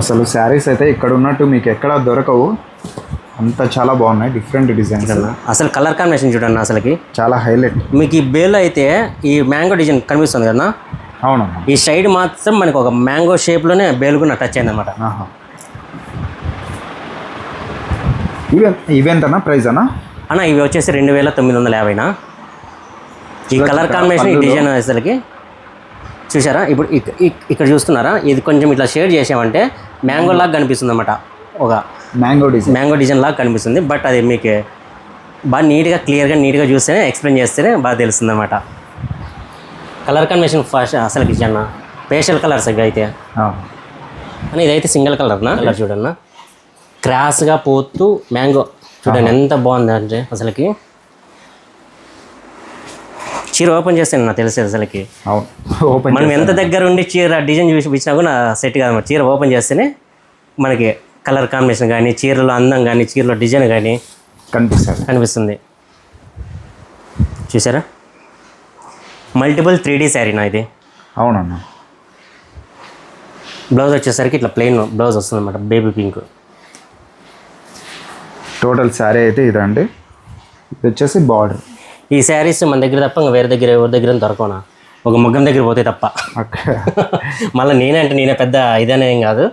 అసలు శారీస్ అయితే ఇక్కడ ఉన్నట్టు మీకు ఎక్కడ దొరకవు. అంత చాలా బాగున్నాయి డిఫరెంట్ డిజైన్స్ అన్న అసలు కలర్ కాంబినేషన్ చూడండి అసలుకి. చాలా హైలైట్ మీకు ఈ బేల్ అయితే ఈ మ్యాంగో డిజైన్ కనిపిస్తుంది కదా? అవునమ్మా. ఈ సైడ్ మాత్రం మనకి ఒక మ్యాంగో షేప్లోనే బేల్ కూడా టచ్ అయింది అనమాట ఈవెన్ ఈవెంట్ అన్నా ప్రైస్ అన్నా? అన్న ఇవి వచ్చేసి రెండు వేల తొమ్మిది వందల యాభైనా? ఈ కలర్ కాంబినేషన్ ఈ డిజైన్ అసలుకి చూసారా? ఇప్పుడు ఇక్- ఇక్- ఇక్కడ చూస్తున్నారా? ఇది కొంచెం ఇట్లా షేడ్ చేసామంటే మ్యాంగో లాగా కనిపిస్తుంది అనమాట ఒక మ్యాంగో డిజైన్. మ్యాంగో డిజైన్ లాగా కనిపిస్తుంది. బట్ అది మీకు బాగా నీట్గా క్లియర్గా నీట్గా చూస్తేనే ఎక్స్ప్లెయిన్ చేస్తేనే బాగా తెలుస్తుంది అనమాట కలర్ కాంబినేషన్ ఫస్ట్ అసలుకి ఇచ్చాను పేషల్ కలర్స్ ఇవి అయితే. అని ఇదైతే సింగిల్ కలర్నా కలర్ చూడన్నా క్రాస్గా పోతూ మ్యాంగో. చూడండి ఎంత బాగుంది అంటే అసలుకి. చీర ఓపెన్ చేస్తే నాకు తెలిసేది అసలుకి. ఓపెన్ మనం ఎంత దగ్గర ఉండి చీర డిజైన్ చూసి ఇచ్చినా కూడా సెట్ కాదు. చీర ఓపెన్ చేస్తేనే మనకి కలర్ కాంబినేషన్ కానీ చీరలో అందం కానీ చీరలో డిజైన్ కానీ కనిపిస్తుంది. కనిపిస్తుంది. చూసారా? మల్టిపుల్ త్రీ డీ శారీ నా ఇది. అవునన్నా. బ్లౌజ్ వచ్చేసరికి ఇట్లా ప్లెయిన్ బ్లౌజ్ వస్తుంది అనమాట బేబీ పింక్. టోటల్ శారీ అయితే ఇదండి. ఇది వచ్చేసి బార్డర్. ఈ శారీస్ మన దగ్గర తప్ప ఇంకా వేరే దగ్గర ఎవరి దగ్గర దొరకవునా? ఒక ముగ్గం దగ్గర పోతే తప్ప. మళ్ళీ నేనే అంటే నేనే పెద్ద ఇదనే కాదు.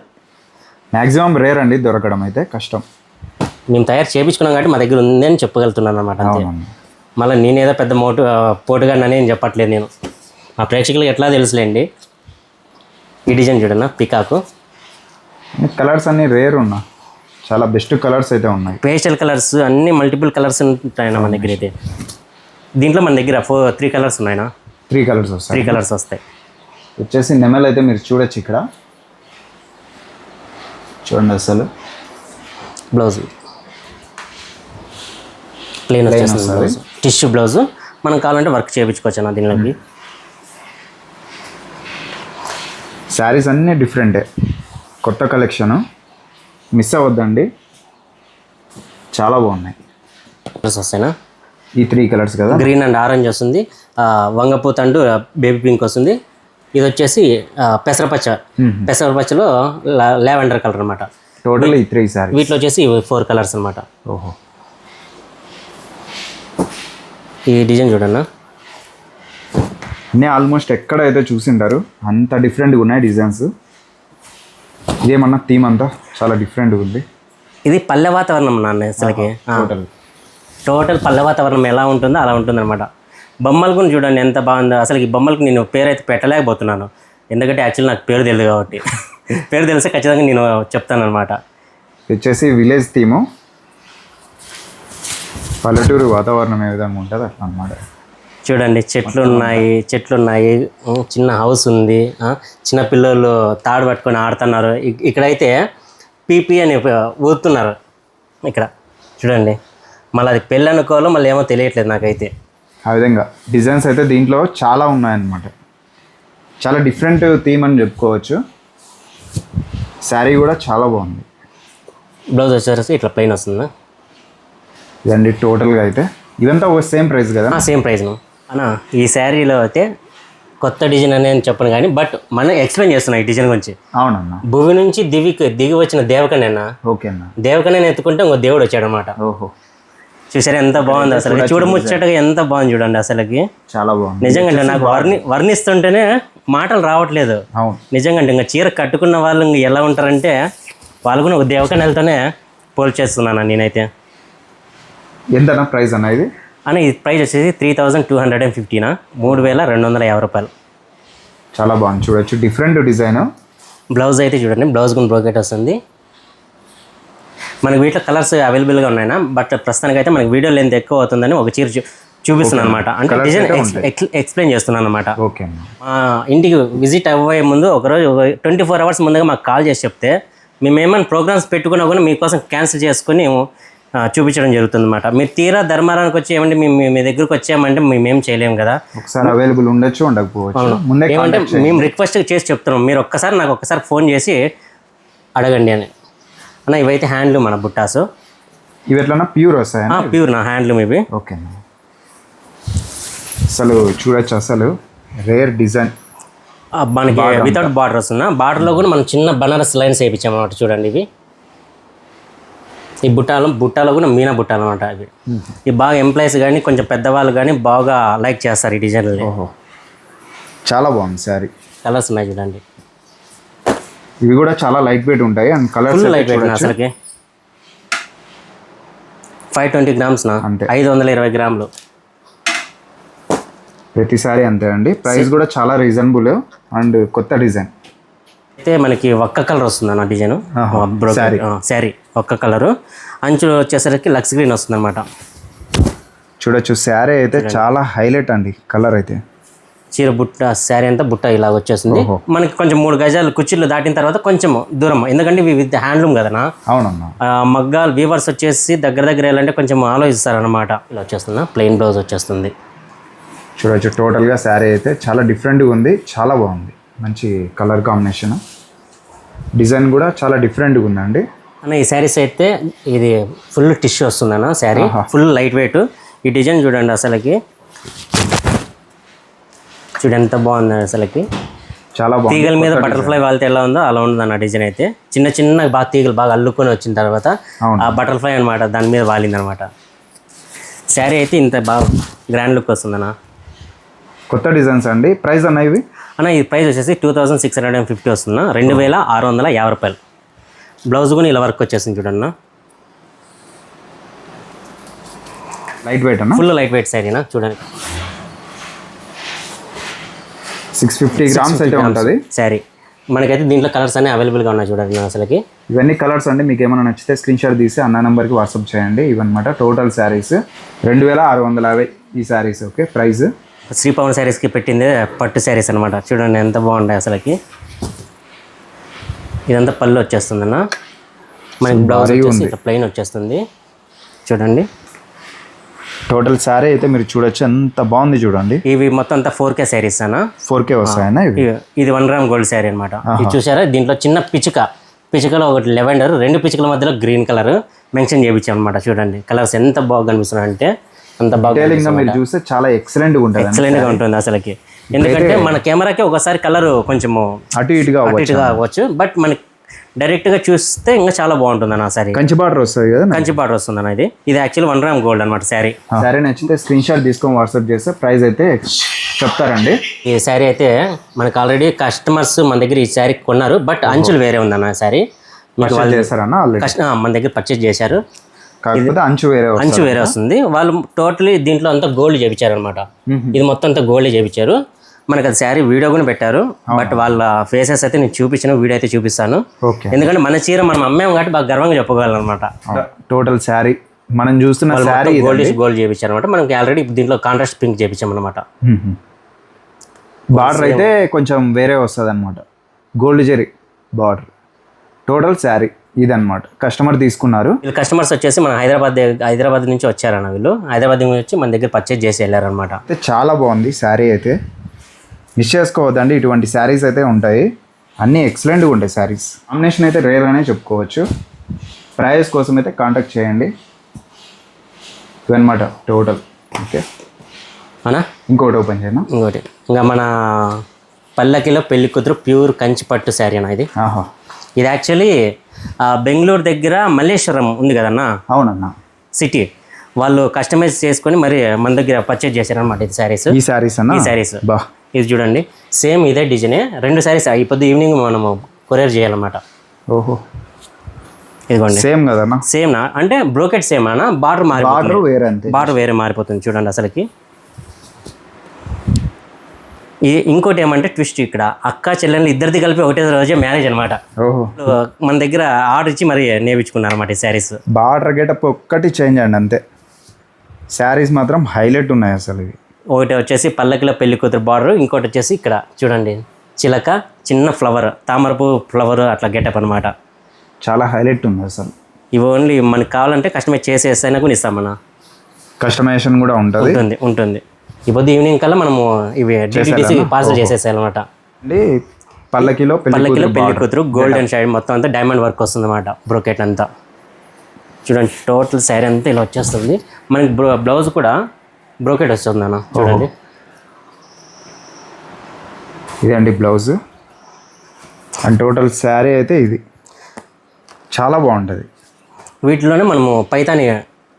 మ్యాక్సిమం రేర్ అండి దొరకడం అయితే కష్టం. మేము తయారు చేయించుకున్నాం కాబట్టి మా దగ్గర ఉంది అని చెప్పగలుగుతున్నాను అనమాట మళ్ళీ నేనేదో పెద్ద మోటు పోటుగానని ఏం చెప్పట్లేదు నేను. మా ప్రేక్షకులకు ఎట్లా తెలుసులేండి? ఈ డిజైన్ చూడన్నా పికాకు. కలర్స్ అన్ని రేర్ ఉన్నా. చాలా బెస్ట్ కలర్స్ అయితే ఉన్నాయి. పేస్టల్ కలర్స్ అన్ని మల్టిపుల్ కలర్స్ ఉంటాయన్న మన దగ్గర అయితే. దీంట్లో మన దగ్గర ఫోర్ త్రీ కలర్స్ ఉన్నాయన్నా త్రీ కలర్స్ వస్తాయి. త్రీ కలర్స్ వస్తాయి. వచ్చేసి నెమల్ అయితే మీరు చూడొచ్చు ఇక్కడ. చూడండి అసలు. బ్లౌజ్ ప్లెయిన్ వచ్చేస్తుంది బ్లౌజ్ టిష్యూ బ్లౌజ్ మనం కావాలంటే వర్క్ చేయించుకోవచ్చు అన్న దీనిలోకి. శారీస్ అన్నీ డిఫరెంటే కొత్త కలెక్షన్ మిస్ అవ్వద్దండి. చాలా బాగున్నాయి. వస్తాయినా? ఈ త్రీ కలర్స్ కదా? గ్రీన్ అండ్ ఆరెంజ్ వస్తుంది. వంగపూత అండ్ బేబీ పింక్ వస్తుంది. ఇది వచ్చేసి పెసరపచ్చ. పెసరపచ్చలో లావెండర్ కలర్ అనమాట టోటల్ ఈ త్రీ శారీ వీటిలో వచ్చేసి ఫోర్ కలర్స్ అనమాట ఓహో. ఈ డిజైన్ చూడన్నా. అన్నీ ఆల్మోస్ట్ ఎక్కడైతే చూసింటారు అంత డిఫరెంట్గా ఉన్నాయి డిజైన్స్ ఇదేమన్నా థీమ్ అంతా? చాలా డిఫరెంట్గా ఉంది. ఇది పల్లె వాతావరణం నాన్న అసలుకి. టోటల్ పల్లె వాతావరణం ఎలా ఉంటుందో అలా ఉంటుందన్నమాట. బొమ్మలు కూడా చూడండి ఎంత బాగుందో. అసలు ఈ బొమ్మలకు నేను పేరు అయితే పెట్టలేకపోతున్నాను. ఎందుకంటే యాక్చువల్లీ నాకు పేరు తెలియదు కాబట్టి. పేరు తెలిస్తే ఖచ్చితంగా నేను చెప్తాను అనమాట వచ్చేసి విలేజ్ థీము. పల్లెటూరు వాతావరణం ఏ విధంగా ఉంటుంది అట్లా అన్నమాట. చూడండి చెట్లు ఉన్నాయి చెట్లు ఉన్నాయి. చిన్న హౌస్ ఉంది. చిన్న పిల్లలు తాడు పట్టుకొని ఆడుతున్నారు. ఇక్- ఇక్కడైతే పీపీ అని ఊదుతున్నారు ఇక్కడ చూడండి. మళ్ళీ అది పెళ్ళి అనుకోవాలో మళ్ళీ ఏమో తెలియట్లేదు నాకైతే. ఆ విధంగా డిజైన్స్ అయితే దీంట్లో చాలా ఉన్నాయన్నమాట. చాలా డిఫరెంట్ థీమ్ అని చెప్పుకోవచ్చు. శారీ కూడా చాలా బాగుంది. బ్లౌజ్ వచ్చేసి ఇట్లా ప్లెయిన్ వస్తుంది? ఇదండి టోటల్గా అయితే. ఇదంతా ఒక సేమ్ ప్రైస్ కదా? సేమ్ ప్రైస్ను అన్న ఈ శారీలో అయితే కొత్త డిజైన్ అనేది చెప్పను కానీ బట్ మనం ఎక్స్ప్లెయిన్ చేస్తున్నా ఈ డిజైన్ గురించి. అవునన్నా. భూమి నుంచి దివికి దిగి వచ్చిన దేవకనేనా ఓకే అన్న. దేవకనేని ఎత్తుకుంటే ఇంకో దేవుడు వచ్చాడు అనమాట ఓహో. చూసారా ఎంత బాగుంది అసలు చూడముచ్చటగా ఎంత బాగుంది చూడండి అసలుకి. చాలా బాగుంది. నిజంగా నాకు వర్ణి వర్ణిస్తుంటేనే మాటలు రావట్లేదు. నిజంగా ఇంకా చీర కట్టుకున్న వాళ్ళు ఇంక ఎలా ఉంటారంటే వాళ్ళు కూడా ఒక దేవకనెలతోనే పోల్చేస్తున్నాను నేనైతే. ఎంతనా ప్రైస్ అన్న ఇది? అని ఈ ప్రైస్ వచ్చేసి three thousand two hundred and ఫిఫ్టీనా? మూడు వేల రెండు వందల యాభై రూపాయలు. చాలా బాగుంది. చూడొచ్చు. Different design. బ్లౌజ్ అయితే చూడండి బ్లౌజ్ కూడా బ్రోకెట్ వస్తుంది. మనకి వీటిలో కలర్స్ అవైలబుల్గా ఉన్నాయినా? బట్ ప్రస్తుతానికి అయితే మనకి వీడియో లెంత్ ఎక్కువ అవుతుందని ఒక చీర చూపిస్తున్నాను అనమాట అంటే డిజైన్ ఎక్స్ప్లెయిన్ చేస్తున్నాను అనమాట ఇంటికి విజిట్ అవ్వే ముందు ఒకరోజు ట్వంటీ ఫోర్ అవర్స్ ముందుగా మాకు కాల్ చేసి చెప్తే మేము ఏమైనా ప్రోగ్రామ్స్ పెట్టుకున్నా కూడా మీకోసం క్యాన్సిల్ చేసుకుని చూపించడం జరుగుతుంది అనమాట మీరు తీరా ధర్మారానికి వచ్చి ఏమంటే మేము మీ- దగ్గరకు వచ్చామంటే మేమేం చేయలేము కదా. ఒకసారి అవైలబుల్ ఉండొచ్చు ఉండకపోవచ్చు. ఏమంటే మేము రిక్వెస్ట్ చేసి చెప్తున్నాం. మీరు ఒక్కసారి నాకు ఒక్కసారి ఫోన్ చేసి అడగండి అని. అన్న ఇవైతే హ్యాండ్లూమ్ మన బుట్టాసు. ఇవి ఎట్లన్నా ప్యూర్ వస్తాయన్న ప్యూర్ నా హ్యాండ్లూమ్ ఇవి. ఓకే అన్న. అసలు చూడొచ్చు అసలు? Rare design. మనకి వితౌట్ బార్డర్ వస్తున్నా బార్డర్లో కూడా మనం చిన్న బనారస్ లైన్స్ వేయించామన్నమాట చూడండి ఇవి. ఈ బుట్టాలు బుట్టాలో కూడా మీనా బుట్టాలు అనమాట ఇవి ఇవి బాగా ఎంప్లాయీస్ కానీ కొంచెం పెద్దవాళ్ళు కానీ బాగా లైక్ చేస్తారు ఈ డిజైన్లని ఓహో. చాలా బాగుంది శారీ. కలర్స్ ఉన్నాయి చూడండి. ఇవి కూడా చాలా లైట్ వెయిట్ ఉంటాయి అండ్ కలర్స్ లైట్ వెయిట్ అసలుకి. ఫైవ్ ట్వంటీ గ్రామ్స్ నా. అంతే. ఐదు వందల ఇరవై గ్రాములు. ప్రతి సారీ అంతే అండి. ప్రైస్ కూడా చాలా రీజనబుల్ అండ్ కొత్త డిజైన్ అయితే మనకి ఒక్క కలర్ వస్తుంది అన్న డిజైన్. శారీ ఒక్క కలరు అంచులు వచ్చేసరికి లక్స్ గ్రీన్ వస్తుంది అనమాట చూడొచ్చు శారీ అయితే చాలా హైలైట్ అండి కలర్ అయితే. చీర బుట్ట శారీ అంతా బుట్ట ఇలా వచ్చేస్తుంది. ఓహో. మనకి కొంచెం మూడు గజాలు కుర్చీలు దాటిన తర్వాత కొంచెం దూరం. ఎందుకంటే ఇవి విత్ హ్యాండ్లూమ్ కదనా? అవునన్నా. ఆ, మగ్గాలు వీవర్స్ వచ్చేసి దగ్గర దగ్గర వెళ్ళాలంటే కొంచెం ఆలోచిస్తారనమాట ఇలా వచ్చేస్తుందా? ప్లెయిన్ బ్లౌజ్ వచ్చేస్తుంది. చూడొచ్చు టోటల్గా శారీ అయితే చాలా డిఫరెంట్గా ఉంది. చాలా బాగుంది. మంచి కలర్ కాంబినేషన్. డిజైన్ కూడా చాలా డిఫరెంట్గా ఉందండి. అన్న ఈ శారీస్ అయితే ఇది ఫుల్ టిష్యూ వస్తుందన్న శారీ. ఆహా. Full light weight. ఈ డిజైన్ చూడండి అసలుకి. చూడు ఎంత బాగుంది అసలుకి చాలా బాగుంది. తీగల మీద బటర్ఫ్లై వాళ్తే ఎలా ఉందో అలా ఉంది అన్న డిజైన్ అయితే. చిన్న చిన్న బాగా తీగలు బాగా అల్లుకొని వచ్చిన తర్వాత. ఆ బటర్ఫ్లై అనమాట దాని మీద వాలింది అనమాట శారీ అయితే ఇంత బాగా గ్రాండ్ లుక్ వస్తుందన్న. కొత్త డిజైన్స్ అండి. ప్రైస్ అన్న ఇవి? అన్న ఈ ప్రైస్ వచ్చేసి two thousand six hundred and fifty వస్తుందా రెండు వేల ఆరు వందల యాభై రూపాయలు. బ్లౌజ్ కూడా ఇలా వర్క్ వచ్చేసింది చూడన్న లైట్ వెయిట్ అన్న? ఫుల్ లైట్ వెయిట్ శారీనా చూడండి. సిక్స్ ఫిఫ్టీ గ్రామ్స్ అయితే ఉంటుంది. శారీ మనకైతే దీంట్లో కలర్స్ అన్నీ అవైలబుల్గా ఉన్నాయి చూడండి అసలుకి. ఇవన్నీ కలర్స్ అండి మీకు ఏమైనా నచ్చితే స్క్రీన్ షాట్ తీసి అన్న నెంబర్కి వాట్సాప్ చేయండి. ఇవన్నమాట టోటల్ శారీస్ రెండు వేల ఆరు వందల యాభై ఈ శారీస్ ఓకే ప్రైస్ శ్రీ పవన్ శారీస్కి పెట్టింది పట్టు శారీస్ అనమాట చూడండి ఎంత బాగుంటాయి అసలుకి. ఇదంతా పళ్ళు వచ్చేస్తుందన్న. మనకి బ్లౌజ్. ఇట్లా ప్లెయిన్ వచ్చేస్తుంది. చూడండి. టోటల్ శారీ అయితే మీరు చూడొచ్చు. ఎంత బాగుంది చూడండి. ఇవి మొత్తం అంతా ఫోర్ కే శారీస్ అన్న. ఫోర్ కే వస్తాయన్న ఇది వన్ గ్రామ్ గోల్డ్ శారీ అనమాట ఇది చూసారా? దీంట్లో చిన్న పిచ్చుక. పిచ్చుకలో ఒకటి లెవెండర్ రెండు పిచ్చుకల మధ్యలో గ్రీన్ కలర్ మెన్షన్ చేయించాం అనమాట చూడండి. కలర్స్ ఎంత బాగా కనిపిస్తున్నాయి అంటే అంత బాగా మీరు చూస్తే చాలా ఎక్సలెంట్గా ఉంటుంది ఎక్సలెంట్గా ఉంటుంది అసలుకి. ఎందుకంటే మన కెమెరాకి ఒకసారి కలర్ కొంచెము అటు ఇటుగా అటు అవ్వచ్చు. ఇటుగా అవ్వచ్చు. బట్ మనకి డైరెక్ట్గా చూస్తే ఇంకా చాలా బాగుంటుంది అన్న శారీ. కంచి బార్డర్ వస్తుంది కదా కంచి బార్డర్ వస్తుంది అన్న ఇది. ఇది యాక్చువల్ వన్ గ్రామ్ గోల్డ్ అనమాట శారీ. సరే నచ్చితే స్క్రీన్ షాట్ తీసుకొని వాట్సాప్ చేస్తే ప్రైస్ అయితే చెప్తారండి. ఈ శారీ అయితే మనకు ఆల్రెడీ కస్టమర్స్ మన దగ్గర ఈ శారీ కొన్నారు బట్ అంచులు వేరే ఉందన్న శారీ. మీకు ఆ, మన దగ్గర పర్చేజ్ చేశారు. కాకపోతే అంచు వేరే వస్తుంది అంచు వేరే వస్తుంది. వాళ్ళు టోటలీ దీంట్లో అంతా గోల్డ్ చేయించారు అనమాట ఇది మొత్తం అంతా గోల్డ్ చేయించారు మనకి అది శారీ వీడియో కూడా పెట్టారు. బట్ వాళ్ళ ఫేసెస్ అయితే నేను చూపించిన వీడియో అయితే చూపిస్తాను. ఎందుకంటే మన చీర మనం అమ్మాము కాబట్టి బాగా గర్వంగా చెప్పగలం అనమాట టోటల్ శారీ. మనం చూస్తున్న శారీ గోల్డ్ గోల్డ్ చేయించారు అనమాట మనకి ఆల్రెడీ దీంట్లో కాంట్రాస్ట్ పింక్ చేయించాం అనమాట బార్డర్ అయితే కొంచెం వేరే వస్తుంది అనమాట gold zari border total sari ఇదన్నమాట. కస్టమర్ తీసుకున్నారు. కస్టమర్స్ వచ్చేసి మన హైదరాబాద్ హైదరాబాద్ నుంచి వచ్చారన్న వీళ్ళు. హైదరాబాద్ నుంచి వచ్చి మన దగ్గర పర్చేజ్ చేసి వెళ్ళారనమాట చాలా బాగుంది శారీ అయితే. మిస్ చేసుకోవద్దండి. ఇటువంటి శారీస్ అయితే ఉంటాయి. అన్నీ ఎక్సలెంట్గా ఉంటాయి శారీస్. కాంబినేషన్ అయితే రేర్గానే చెప్పుకోవచ్చు. ప్రైస్ కోసం అయితే కాంటాక్ట్ చేయండి. ఇవన్నమాట టోటల్ ఓకే అనా? ఇంకోటి ఓపెన్ చేయనా ఇంకోటి. ఇంకా మన పల్లకిలో పెళ్ళి కూతురు ప్యూర్ కంచి పట్టు శారీ అన్న ఇది? ఆహా. ఇది యాక్చువల్లీ బెంగళూరు దగ్గర మల్లేశ్వరం ఉంది కదన్నా? అవునన్నా. సిటీ. వాళ్ళు కస్టమైజ్ చేసుకొని మరి మన దగ్గర పర్చేజ్ చేశారనమాట ఇది శారీస్. ఈ శారీస్ అన్న? ఈ శారీస్. బా. ఇది చూడండి. సేమ్ ఇదే డిజైనే. రెండు శారీస్ ఈ పొద్దు ఈవినింగ్ మనము కొరియర్ చేయాలన్నమాట. ఓహో. ఇదిగోండి. సేమ్ కదన్నా? సేమ్ నా అంటే బ్రోకెట్ సేమ్ అన్న బార్డర్ మారి ఆర్డర్ వేరే అంతే. బార్డర్ వేరే మారిపోతుంది చూడండి అసలుకి. ఇది ఇంకోటి ఏమంటే ట్విస్ట్ ఇక్కడ. అక్క చెల్లెళ్ళు ఇద్దరిది కలిపి ఒకటే రోజే మ్యారేజ్ అనమాట ఓహో. మన దగ్గర ఆర్డర్ ఇచ్చి మరి నేర్పించుకున్నారు అనమాట ఈ శారీస్. బార్డర్ గెటప్ ఒక్కటి చేంజ్ అండి అంతే. శారీస్ మాత్రం హైలైట్ ఉన్నాయి అసలు ఇవి. ఒకటి వచ్చేసి పల్లకిలో పెళ్ళి కూతురు బార్డర్ ఇంకోటి వచ్చేసి ఇక్కడ చూడండి చిలక చిన్న ఫ్లవర్ తామరపు ఫ్లవర్ అట్లా గెటప్ అనమాట చాలా హైలైట్ ఉంది అసలు. ఇవి ఓన్లీ మనకి కావాలంటే కస్టమైజ్ చేసేసైనా కూడా ఇస్తామన్నా కస్టమైజేషన్ కూడా ఉంటుంది. ఉంటుంది ఉంటుంది. ఈ పొద్దు ఈవినింగ్ కల్లా మనము ఇవి డిటిడిసి పార్సల్ చేసేసాయన్నమాట అండి పల్లకిలో పల్లకిలో పెళ్ళి. కూతురు గోల్డెన్ షైడ్ మొత్తం అంతా డైమండ్ వర్క్ వస్తుంది అనమాట బ్రోకెట్ అంతా. చూడండి టోటల్ శారీ అంతా ఇలా వచ్చేస్తుంది. మనకి బ్లౌజ్ కూడా బ్రోకెట్ వస్తుంది అన్న చూడండి ఇదండి బ్లౌజ్. అండ్ టోటల్ శారీ అయితే ఇది. చాలా బాగుంటుంది. వీటిలోనే మనము పైతాని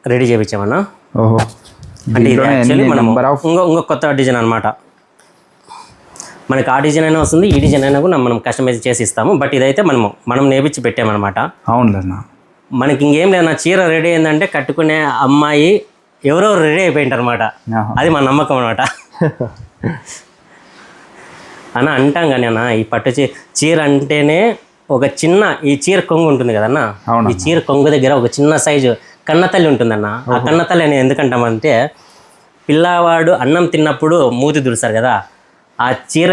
రెడీ చేయించామన్నా ఓహో. అంటే ఇది యాక్చువల్లీ ఆఫ్ ఇంకో ఇంకో కొత్త డిజైన్ అనమాట మనకి ఆ డిజైన్ అయినా వస్తుంది ఈ డిజైన్ అయినా కూడా మనం కస్టమైజ్ చేసి ఇస్తాము. బట్ ఇదైతే మనము మనం నేర్పించి పెట్టామన్నమాట. అవునులేనా మనకి ఇంకేం లేదు నా చీర రెడీ అయిందంటే కట్టుకునే అమ్మాయి ఎవరో రెడీ అయిపోయింటారు అనమాట. అది మన నమ్మకం అనమాట అన్న అంటాం కానీ అన్న ఈ పట్టు చీ చీర అంటేనే ఒక చిన్న ఈ చీర కొంగు ఉంటుంది కదన్న. ఈ చీర కొంగు దగ్గర ఒక చిన్న సైజు కన్నతల్లి ఉంటుందన్న ఆ కన్నతల్లి అని ఎందుకంటామంటే పిల్లవాడు అన్నం తిన్నప్పుడు మూతి దురుస్తారు కదా ఆ చీర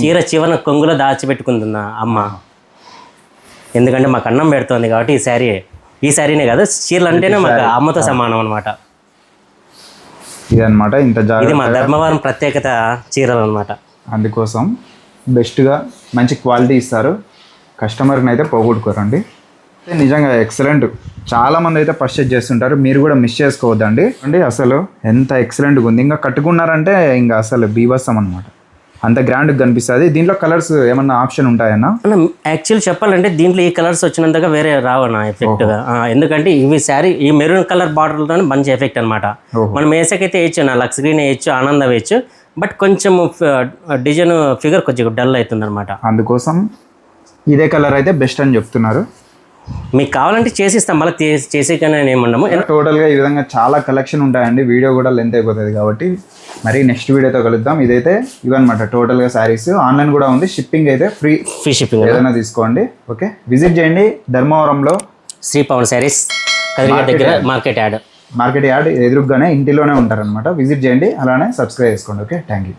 చీర చివరన కొంగులో దాచిపెట్టుకుంటుందా అమ్మ. ఎందుకంటే మాకు అన్నం పెడుతోంది కాబట్టి ఈ శారీ. ఈ శారీనే కాదు చీరలు అంటేనే మాకు అమ్మతో సమానం అనమాట ఇదన్నమాట ఇంత ఇది మా ధర్మవరం ప్రత్యేకత చీరలు అనమాట అందుకోసం బెస్ట్గా మంచి క్వాలిటీ ఇస్తారు. కస్టమర్ని అయితే పోగొట్టుకోరండి. నిజంగా ఎక్సలెంట్. చాలా మంది అయితే పర్చేజ్ చేస్తుంటారు. మీరు కూడా మిస్ చేసుకోవద్దండి. అండి అసలు ఎంత ఎక్సలెంట్గా ఉంది. ఇంకా కట్టుకున్నారంటే ఇంకా అసలు బీభత్సం అనమాట అంత గ్రాండ్గా కనిపిస్తుంది. దీంట్లో కలర్స్ ఏమన్నా ఆప్షన్ ఉంటాయన్నా? యాక్చువల్ చెప్పాలంటే దీంట్లో ఈ కలర్స్ వచ్చినంతగా వేరే రావన్న ఎఫెక్ట్గా ఎందుకంటే ఇవి శారీ ఈ మెరూన్ కలర్ బార్డర్తోనే మంచి ఎఫెక్ట్ అనమాట. మనం వేసకైతే వేయచ్చు నా లక్స్ గ్రీన్ వేయచ్చు ఆనంద వేయచ్చు బట్ కొంచెం డిజైన్ ఫిగర్ కొంచెం డల్ అవుతుంది అనమాట అందుకోసం ఇదే కలర్ అయితే బెస్ట్ అని చెప్తున్నారు. మీకు కావాలంటే చేసిస్తాం మళ్ళీ చేసే కానీ ఏమన్నాము టోటల్గా ఈ విధంగా చాలా కలెక్షన్ ఉంటాయండి. వీడియో కూడా లెంత్ అయిపోతుంది కాబట్టి మరి నెక్స్ట్ వీడియోతో కలుద్దాం. ఇదైతే ఇవన్నమాట టోటల్గా శారీస్ ఆన్లైన్ కూడా ఉంది. షిప్పింగ్ అయితే ఫ్రీ ఫ్రీ షిప్పింగ్ ఏదైనా తీసుకోండి. ఓకే విజిట్ చేయండి. ధర్మవరంలో శ్రీ పవన్ శారీస్ దగ్గర మార్కెట్ యాడ్. మార్కెట్ యార్డ్ ఎదురుగానే ఇంటిలోనే ఉంటారనమాట విజిట్ చేయండి. అలానే సబ్స్క్రైబ్ చేసుకోండి. Okay thank you